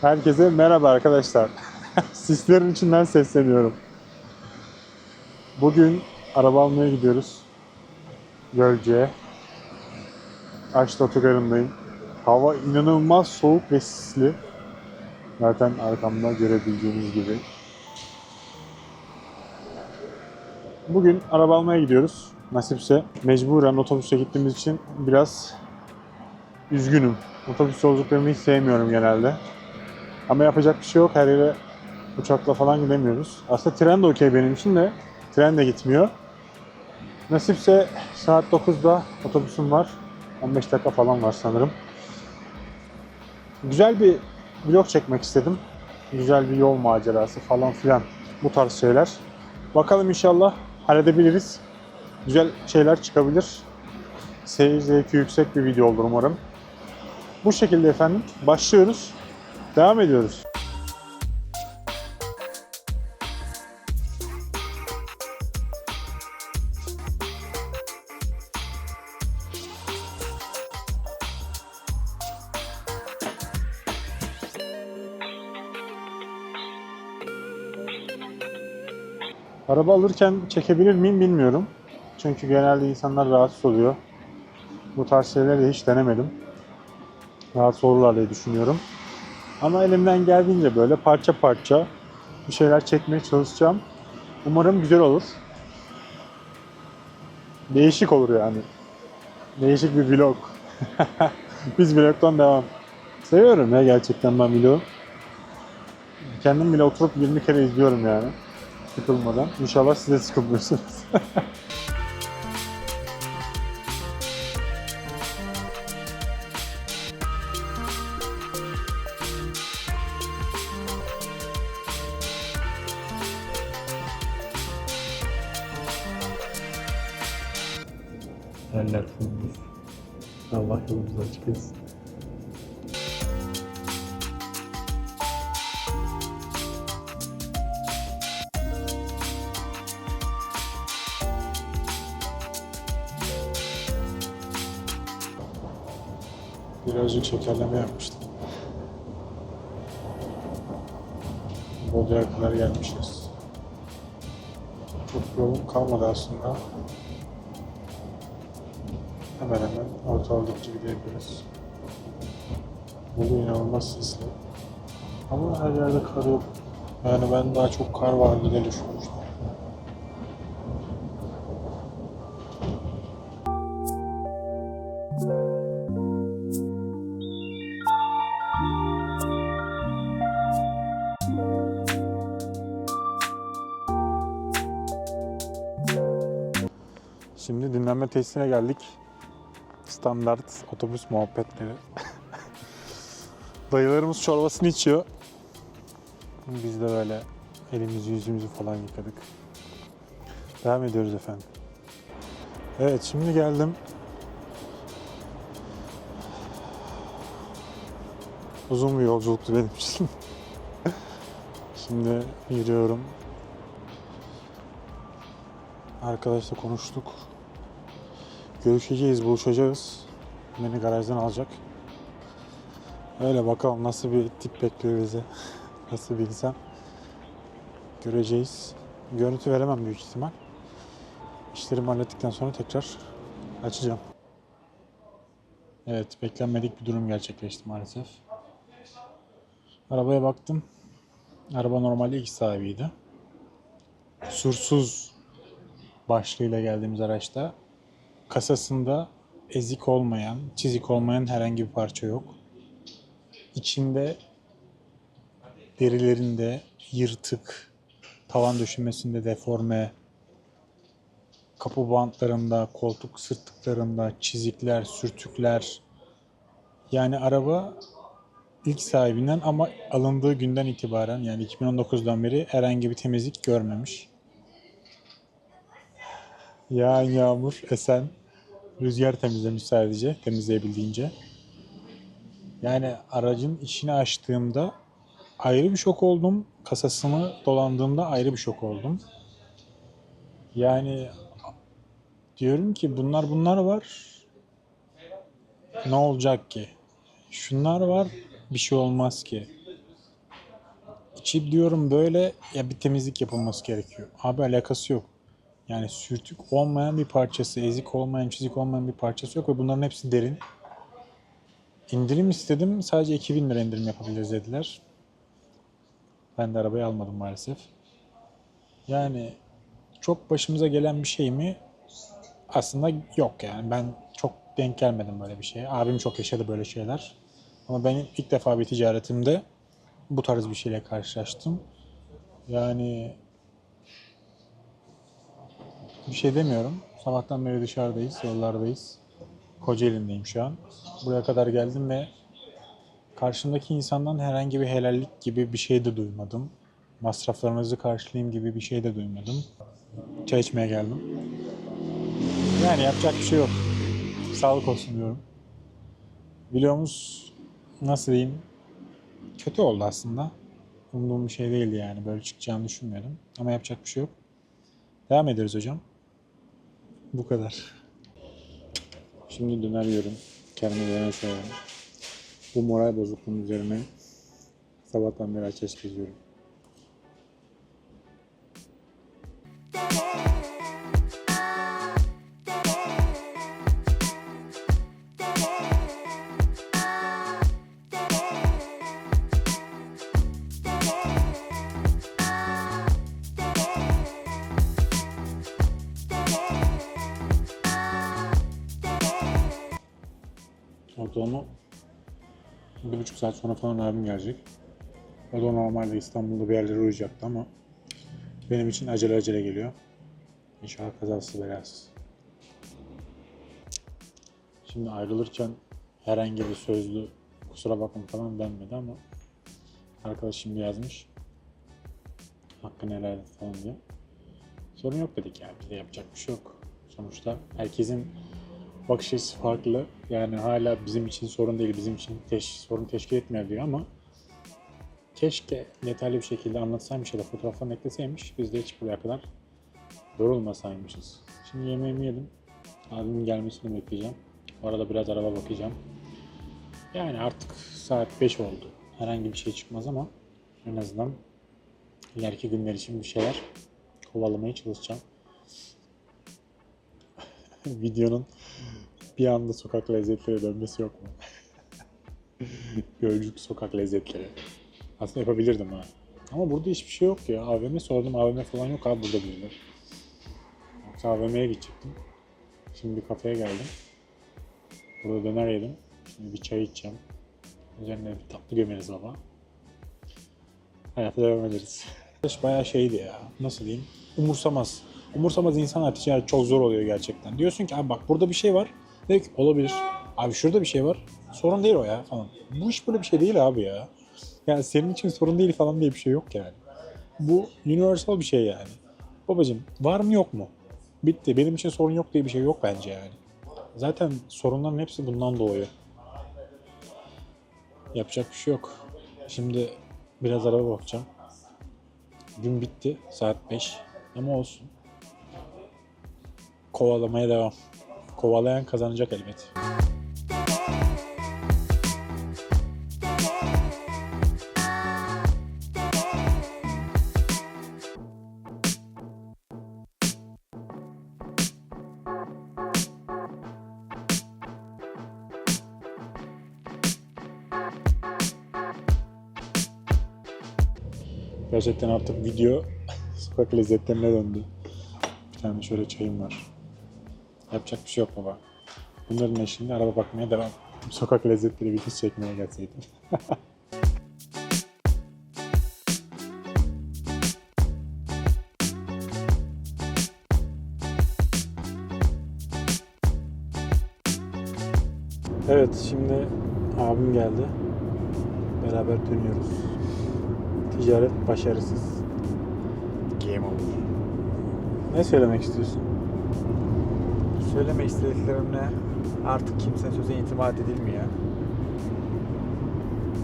Herkese merhaba arkadaşlar. Sislerin içinden sesleniyorum. Bugün araba almaya gidiyoruz. Gölce'ye. Aşt otogarındayım. Hava inanılmaz soğuk ve sisli. Zaten arkamda görebildiğiniz gibi. Bugün araba almaya gidiyoruz. Nasipse mecburen otobüse gittiğimiz için biraz üzgünüm. Otobüs yolculuklarını hiç sevmiyorum genelde. Ama yapacak bir şey yok. Her yere uçakla falan gidemiyoruz. Aslında tren de okey benim için de. Tren de gitmiyor. Nasipse saat 9'da otobüsüm var. 15 dakika falan var sanırım. Güzel bir vlog çekmek istedim. Güzel bir yol macerası falan filan. Bu tarz şeyler. Bakalım inşallah halledebiliriz. Güzel şeyler çıkabilir. Seyir zevki yüksek bir video olur umarım. Bu şekilde efendim başlıyoruz. Devam ediyoruz. Araba alırken çekebilir miyim bilmiyorum. Çünkü genelde insanlar rahatsız oluyor. Bu tarz şeyleri hiç denemedim. Rahatsız olurlar diye düşünüyorum. Ama elimden geldiğince böyle parça parça bir şeyler çekmeye çalışacağım. Umarım güzel olur. Değişik olur yani. Değişik bir vlog. Biz vlogdan devam. Seviyorum ya gerçekten ben vlogu. Kendim bile oturup 20 kere izliyorum yani. Sıkılmadan. İnşallah siz de sıkılmıyorsunuz. Birazcık şekerleme yapmıştım. Bolu'ya kadar gelmişiz. Çok yolum kalmadı aslında. Hemen hemen ortalıkçı gidebiliriz. Bolu inanılmaz sisli. Ama her yerde kar yok. Yani ben daha çok kar vardı diye düşünmüştüm. Dinlenme tesisine geldik. Standart otobüs muhabbetleri. Dayılarımız çorbasını içiyor. Biz de böyle elimizi yüzümüzü falan yıkadık. Devam ediyoruz efendim. Evet şimdi geldim. Uzun bir yolculuktu benim için. şimdi yürüyorum. Arkadaşla konuştuk. Görüşeceğiz, buluşacağız. Beni garajdan alacak. Öyle bakalım nasıl bir tip bekliyor bizi. Nasıl bir insan. Göreceğiz. Görüntü veremem büyük ihtimal. İşlerimi hallettikten sonra tekrar açacağım. Evet, beklenmedik bir durum gerçekleşti maalesef. Arabaya baktım. Araba normalde ilk sahibiydi. Kusursuz başlığıyla geldiğimiz araçta kasasında ezik olmayan, çizik olmayan herhangi bir parça yok. İçinde derilerinde yırtık, tavan döşemesinde deforme, kapı bantlarında, koltuk sırtlıklarında çizikler, sürtükler. Yani araba ilk sahibinden ama alındığı günden itibaren yani 2019'dan beri herhangi bir temizlik görmemiş. Yağan yağmur, esen rüzgar temizlemiş sadece temizleyebildiğince. Yani aracın içini açtığımda ayrı bir şok oldum. Kasasını dolandığımda ayrı bir şok oldum. Yani diyorum ki bunlar bunlar var. Ne olacak ki? Şunlar var bir şey olmaz ki. içi diyorum böyle ya bir temizlik yapılması gerekiyor. Abi alakası yok. Yani sürtük olmayan bir parçası, ezik olmayan, çizik olmayan bir parçası yok ve bunların hepsi derin. İndirim istedim. Sadece 2000 lira indirim yapabiliriz dediler. Ben de arabayı almadım maalesef. Yani çok başımıza gelen bir şey mi? Aslında yok yani. Ben çok denk gelmedim böyle bir şeye. Abim çok yaşadı böyle şeyler. Ama ben ilk defa bir ticaretimde bu tarz bir şeyle karşılaştım. Yani bir şey demiyorum. Sabahtan beri dışarıdayız, yollardayız. Kocaeli'ndeyim şu an. Buraya kadar geldim ve karşımdaki insandan herhangi bir helallik gibi bir şey de duymadım. Masraflarınızı karşılayayım gibi bir şey de duymadım. Çay içmeye geldim. Yani yapacak bir şey yok. Sağlık olsun diyorum. Videomuz nasıl diyeyim kötü oldu aslında. Umduğum bir şey değildi yani. Böyle çıkacağını düşünmüyordum. Ama yapacak bir şey yok. Devam ederiz hocam. Bu kadar. Şimdi döner yiyorum. Kendime döner seviyorum. Bu moral bozukluğunun üzerine sabahtan beri aç geziyorum. Ortalama bir buçuk saat sonra falan abim gelecek. O da normalde İstanbul'da bir yerlere uğrayacaktı ama benim için acele acele geliyor. İnşallah kazasız belasız. Şimdi ayrılırken herhangi bir sözlü kusura bakma falan denmedi ama arkadaş şimdi yazmış. Hakkını helal falan diye. Sorun yok dedik ya. Bize yapacak bir şey yok. Sonuçta herkesin bakış açısı farklı. Yani hala bizim için sorun değil, bizim için teş, sorun teşkil etmiyor diyor ama keşke yeterli bir şekilde anlatsaymış ya da fotoğraflarını ekleseymiş. Biz de hiç buraya kadar yorulmasaymışız. Şimdi yemeğimi yedim. Abimin gelmesini bekleyeceğim. Bu arada biraz araba bakacağım. Yani artık saat 5 oldu. Herhangi bir şey çıkmaz ama en azından ileriki günler için bir şeyler kovalamaya çalışacağım. Videonun bir anda sokak lezzetleri dönmesi yok mu? Gölcük sokak lezzetleri. Aslında yapabilirdim ha. Ama burada hiçbir şey yok ya. AVM sordum. AVM falan yok abi burada bizde. Yoksa AVM'ye gidecektim. Şimdi bir kafeye geldim. Burada döner yedim. Şimdi bir çay içeceğim. Üzerine bir tatlı gömeriz baba. Hayata devam ederiz. Bayağı şeydi ya. Nasıl diyeyim? Umursamaz. Umursamaz insanlar ticaret çok zor oluyor gerçekten. Diyorsun ki abi bak burada bir şey var. Diyor ki olabilir. Abi şurada bir şey var. Sorun değil o ya falan. Bu iş böyle bir şey değil abi ya. Yani senin için sorun değil falan diye bir şey yok yani. Bu universal bir şey yani. Babacım var mı yok mu? Bitti. Benim için sorun yok diye bir şey yok bence yani. Zaten sorunların hepsi bundan doğuyor. Yapacak bir şey yok. Şimdi biraz araba bakacağım. Gün bitti. Saat 5. Ama olsun. Kovalamaya devam. Kovalayan kazanacak elbet. Gerçekten artık video sokak lezzetlerine döndü. Bir tane şöyle çayım var. Yapacak bir şey yok baba. Bunların eşliğinde araba bakmaya devam. Sokak lezzetleri videosu çekmeye gelseydim. evet şimdi abim geldi. Beraber dönüyoruz. Ticaret başarısız. Game over. Ne söylemek istiyorsun? Söylemek istediklerimle artık kimsenin sözüne itimat edilmiyor.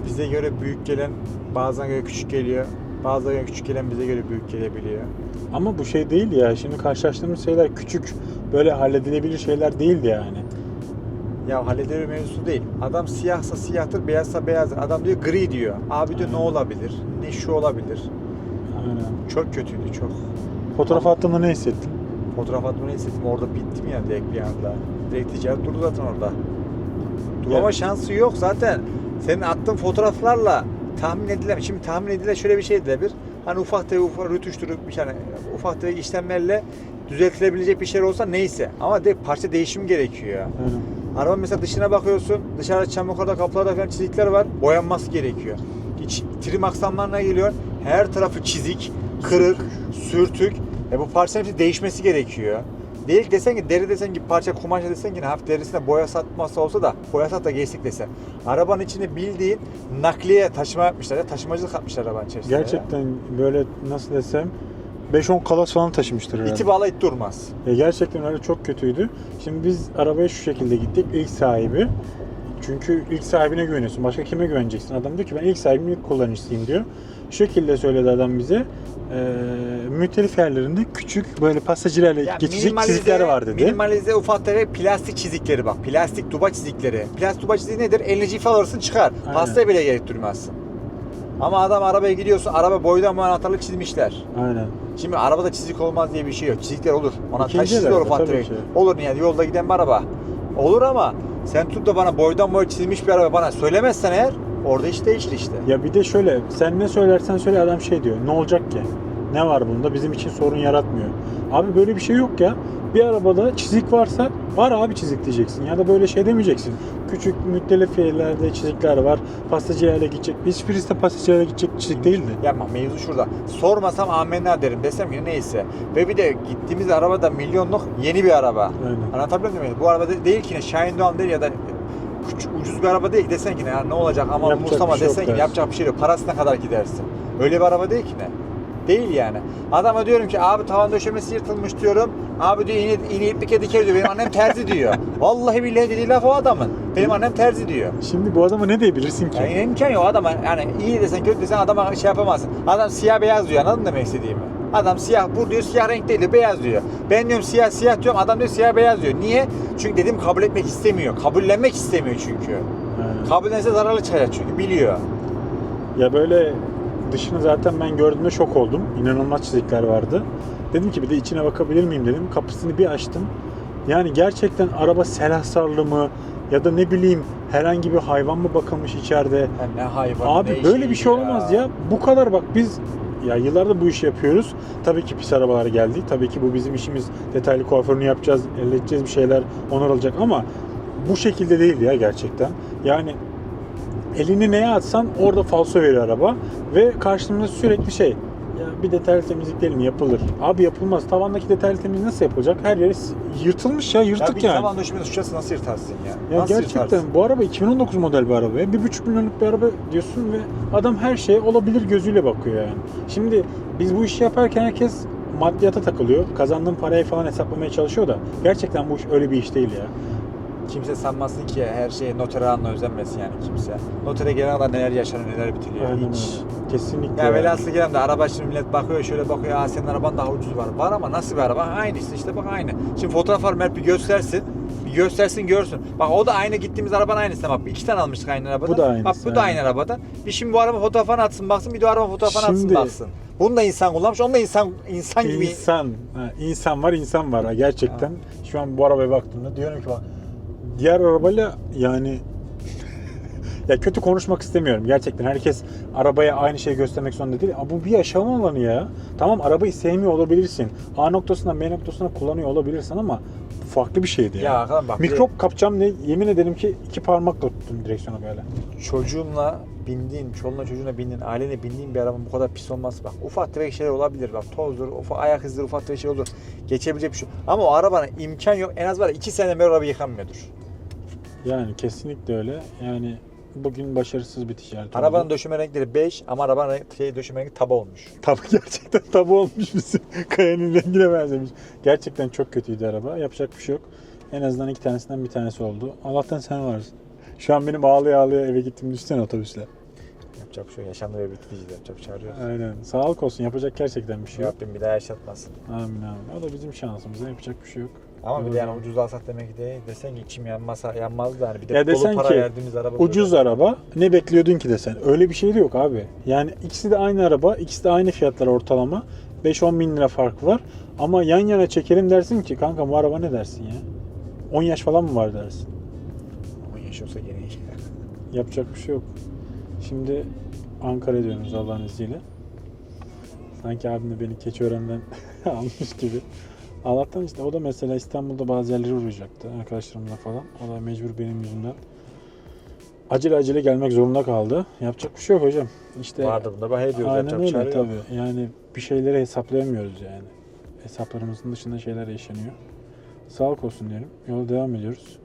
Bize göre büyük gelen bazen göre küçük geliyor. Bazen göre küçük gelen bize göre büyük gelebiliyor. Ama bu şey değil ya. Şimdi karşılaştığımız şeyler küçük, böyle halledilebilir şeyler değildi yani. Ya halledilir mevzusu değil. Adam siyahsa siyahtır, beyazsa beyazdır. Adam diyor gri diyor. Abi diyor ne olabilir? Ne şu olabilir? Aynen. Çok kötüydü çok. Fotoğraf attığında ne hissettin? Fotoğraf atmayı hissettim. Orada bittim ya direkt bir anda. Direkt ticaret durdu zaten orada. Durama şansı yok zaten. Senin attığın fotoğraflarla tahmin edilen, şimdi tahmin edilen şöyle bir şey de bir. Hani ufak tefek ufak rütuşturup bir tane ufak tefek işlemlerle düzeltilebilecek bir şey olsa neyse. Ama de parça değişim gerekiyor. Aynen. Araba mesela dışına bakıyorsun. Dışarıda çamurlarda kapılarda falan çizikler var. Boyanması gerekiyor. Hiç trim aksamlarına geliyor. Her tarafı çizik, kırık, sürtük. E bu parçanın hepsi değişmesi gerekiyor. Değil desen ki deri desen ki parça kumaş desen ki hafif derisine boya satması olsa da boya sat da geçtik desen. Arabanın içinde bildiğin nakliye taşıma yapmışlar ya taşımacılık yapmışlar arabanın içerisinde. ya. Gerçekten böyle nasıl desem 5-10 kalas falan taşımıştır herhalde. İti bağla it durmaz. Ya gerçekten öyle çok kötüydü. Şimdi biz arabaya şu şekilde gittik. İlk sahibi. Çünkü ilk sahibine güveniyorsun. Başka kime güveneceksin? Adam diyor ki ben ilk sahibimin ilk kullanıcısıyım diyor. Şu şekilde söyledi adam bize. Ee, mütelif yerlerinde küçük böyle pasajlarla Ya geçecek çizikler var dedi. Minimalize ufak tefek plastik çizikleri bak. Plastik duba çizikleri. Plastik duba çiziği nedir? Elini cife alırsın çıkar. Aynen. Pastaya bile gerek durmazsın. Ama adam arabaya gidiyorsun, araba boydan boya anahtarlık çizmişler. Aynen. Şimdi arabada çizik olmaz diye bir şey yok. Çizikler olur. Ona taş olur ufak tefek. Olur yani yolda giden bir araba. Olur ama sen tut da bana boydan boya çizilmiş bir araba bana söylemezsen eğer orada iş değişir işte. Ya bir de şöyle sen ne söylersen söyle adam şey diyor. Ne olacak ki? Ne var bunda? Bizim için sorun yaratmıyor. Abi böyle bir şey yok ya. Bir arabada çizik varsa var abi çizik diyeceksin. Ya da böyle şey demeyeceksin. Küçük müttelif yerlerde çizikler var. Pastacı yerle gidecek. Hiçbirisi de pastacı yerle gidecek çizik değildi. Yapma mevzu şurada. Sormasam amenna derim. Desem ki neyse. Ve bir de gittiğimiz araba da milyonluk yeni bir araba. Aynen. Anlatabiliyor muyum? Bu araba de- değil ki ne Şahin Doğan değil ya da küçük, ucuz bir araba değil desen ki ne, ya ne olacak ama Yapacak Mustafa bir şey yok desen ki dersin. yapacak bir şey yok. Parasına kadar gidersin. Öyle bir araba değil ki ne? Değil yani. Adama diyorum ki abi tavan döşemesi yırtılmış diyorum. Abi diyor iğne, iğne iplik diker diyor. Benim annem terzi diyor. Vallahi billahi dediği laf o adamın. Benim annem terzi diyor. Şimdi bu adama ne diyebilirsin ki? Yani imkan yok adama yani iyi desen kötü desen adama şey yapamazsın. Adam siyah beyaz diyor anladın mı demek istediğimi? Adam siyah bu diyor siyah renk değil beyaz diyor. Ben diyorum siyah siyah diyorum adam diyor siyah beyaz diyor. Niye? Çünkü dedim kabul etmek istemiyor. Kabullenmek istemiyor çünkü. Kabullense zararlı çıkacak çünkü biliyor. Ya böyle dışını zaten ben gördüğümde şok oldum. İnanılmaz çizikler vardı. Dedim ki bir de içine bakabilir miyim dedim. Kapısını bir açtım. Yani gerçekten araba selahsarlı mı ya da ne bileyim herhangi bir hayvan mı bakılmış içeride. Yani ne hayvan Abi ne böyle bir şeyi şey olmaz ya. Bu kadar bak biz ya yıllardır bu işi yapıyoruz. Tabii ki pis arabalar geldi. Tabii ki bu bizim işimiz. Detaylı kuaförünü yapacağız, elde edeceğiz bir şeyler onur alacak ama bu şekilde değil ya gerçekten. Yani elini neye atsan orada falso veriyor araba ve karşımda sürekli şey ya bir detaylı temizlik değil mi yapılır. Abi yapılmaz. Tavandaki detaylı temizlik nasıl yapılacak? Her yeri yırtılmış ya Ya yırtık bir yani. zaman döşemesi uçası nasıl yırtarsın ya? Ya nasıl gerçekten yırtarsın? bu araba 2019 model bir araba ya. Bir buçuk milyonluk bir araba diyorsun ve adam her şeye olabilir gözüyle bakıyor yani. Şimdi biz bu işi yaparken herkes maddiyata takılıyor. Kazandığın parayı falan hesaplamaya çalışıyor da gerçekten bu iş öyle bir iş değil ya. Kimse sanmasın ki her şeye notere anla özenmesin yani kimse. Notere gelene kadar neler yaşanıyor neler bitiliyor Aynen hiç. öyle. Kesinlikle. Ya velhasıl gelen de araba şimdi millet bakıyor şöyle bakıyor aa senin araban daha ucuz var. Var ama nasıl bir araba? Aynısı işte bak aynı. Şimdi fotoğraf var Mert bir göstersin. Bir göstersin görsün. Bak o da aynı gittiğimiz arabanın aynısı. Bak iki tane almıştık aynı arabadan. Bu da aynısı, Bak bu da aynı arabadan. Bir şimdi bu araba fotoğrafını atsın baksın bir de o araba fotoğrafını atsın Şimdi- baksın. Bunu da insan kullanmış. Onu da insan insan gibi. İnsan, ha, insan var, insan var. Ha, Gerçekten şu an bu arabaya baktığımda diyorum ki bak diğer arabayla yani ya kötü konuşmak istemiyorum. Gerçekten herkes arabaya aynı şeyi göstermek zorunda değil. Ama bu bir yaşam alanı ya. Tamam arabayı sevmiyor olabilirsin. A noktasından B noktasına kullanıyor olabilirsin ama bu farklı bir şeydi ya. Ya arkadaşım bak. Mikrop kapacağım ne yemin ederim ki iki parmakla tuttum direksiyona böyle. çocuğunla bindiğin, çoluğuna çocuğuna bindiğin, ailene bindiğin bir arabanın bu kadar pis olması bak. Ufak tefek şeyler olabilir bak. Tozdur, ufak ayak izleri, ufak tefek şey olur. Geçebilecek bir şey. Ama o arabanın imkan yok. En az var ya iki sene beri araba yıkanmıyordur. Yani kesinlikle öyle. Yani bugün başarısız bir ticaret Arabanın oldu. döşeme renkleri 5 ama arabanın renk- şey, döşeme rengi taba olmuş. Tabii gerçekten tabu olmuş bizim. Kayanın rengine benzemiş. Gerçekten çok kötüydü araba. Yapacak bir şey yok. En azından iki tanesinden bir tanesi oldu. Allah'tan sen varsın. Şu an benim ağlaya ağlaya eve gittim düşsene otobüsle. Yapacak bir şey yok. Yaşandı ve bitti. Yapacak bir arıyoruz. Aynen. Sağlık olsun. Yapacak gerçekten bir şey yok. Rabbim bir daha yaşatmasın. Amin amin. O da bizim şansımız. Yapacak bir şey yok. Ama bir Doğru. de yani ucuz alsak demek de desen ki içim yanmaz, yanmazdı yani. Bir de Ya desen para ki, verdiğimiz araba. Ucuz araba. Ne bekliyordun ki desen. Öyle bir şey de yok abi. Yani ikisi de aynı araba. ikisi de aynı fiyatlar ortalama. 5-10 bin lira fark var. Ama yan yana çekelim dersin ki kanka bu araba ne dersin ya? 10 yaş falan mı var dersin. 10 yaş olsa gene iyi. Yapacak bir şey yok. Şimdi Ankara'ya dönüyoruz Allah'ın izniyle. Sanki abim de beni Keçiören'den almış gibi. Allah'tan işte o da mesela İstanbul'da bazı yerlere uğrayacaktı arkadaşlarımla falan. O da mecbur benim yüzümden. Acele acele gelmek zorunda kaldı. Yapacak bir şey yok hocam. İşte Vardı bunda bahane ediyoruz. aynen öyle yok. tabii. Yani bir şeyleri hesaplayamıyoruz yani. Hesaplarımızın dışında şeyler yaşanıyor. Sağlık olsun diyelim. Yola devam ediyoruz.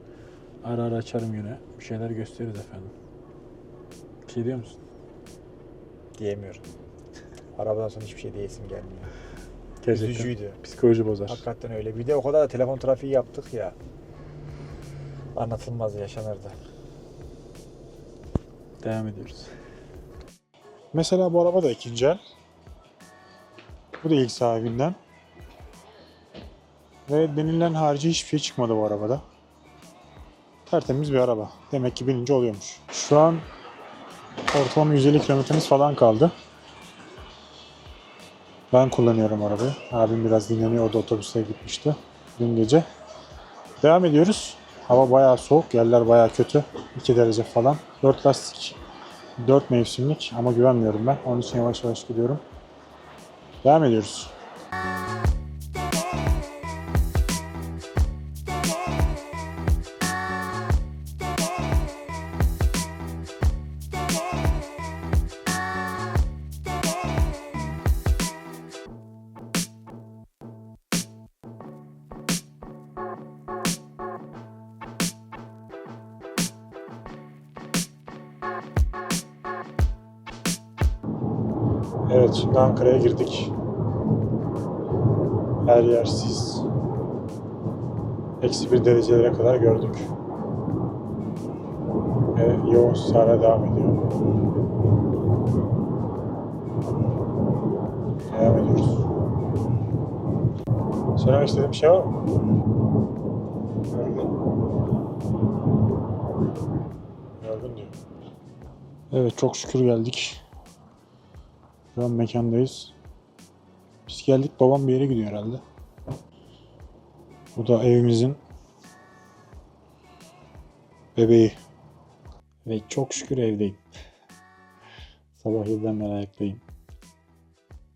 Ara ara açarım yine. Bir şeyler gösteririz efendim. Bir şey diyor musun? Diyemiyorum. Arabadan sonra hiçbir şey diyesim gelmiyor. Gerçekten. Üzücüydü. Psikoloji bozar. Hakikaten öyle. Bir de o kadar da telefon trafiği yaptık ya. Anlatılmaz yaşanırdı. Devam ediyoruz. Mesela bu araba da ikinci el. Bu da ilk sahibinden. Ve denilen harici hiçbir şey çıkmadı bu arabada. Tertemiz bir araba. Demek ki bininci oluyormuş. Şu an ortalama 150 kilometremiz falan kaldı. Ben kullanıyorum arabayı. Abim biraz dinleniyor. O da otobüse gitmişti dün gece. Devam ediyoruz. Hava bayağı soğuk. Yerler bayağı kötü. 2 derece falan. 4 lastik 4 mevsimlik ama güvenmiyorum ben. Onun için yavaş yavaş gidiyorum. Devam ediyoruz. Evet şimdi Ankara'ya girdik. Her yer sis. Eksi bir derecelere kadar gördük. Ve yoğun sahara devam ediyor. Devam ediyoruz. Söylemek istediğim bir şey var mı? Gördün. Gördün diyor. Evet çok şükür geldik. Şu an mekandayız. Biz geldik babam bir yere gidiyor herhalde. Bu da evimizin bebeği. Ve çok şükür evdeyim. Sabah 7'den beri ayaktayım.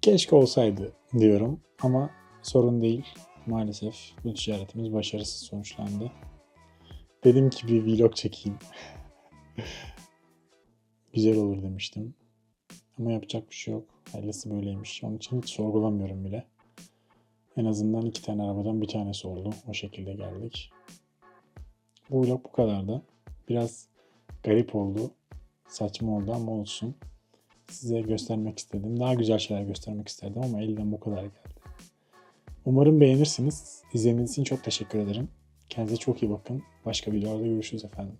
Keşke olsaydı diyorum ama sorun değil. Maalesef bu ticaretimiz başarısız sonuçlandı. Dedim ki bir vlog çekeyim. Güzel olur demiştim. Ama yapacak bir şey yok. Hayırlısı böyleymiş. Onun için hiç sorgulamıyorum bile. En azından iki tane arabadan bir tanesi oldu. O şekilde geldik. Bu vlog bu kadardı. Biraz garip oldu. Saçma oldu ama olsun. Size göstermek istedim. Daha güzel şeyler göstermek isterdim ama elden bu kadar geldi. Umarım beğenirsiniz. İzlediğiniz için çok teşekkür ederim. Kendinize çok iyi bakın. Başka videolarda görüşürüz efendim.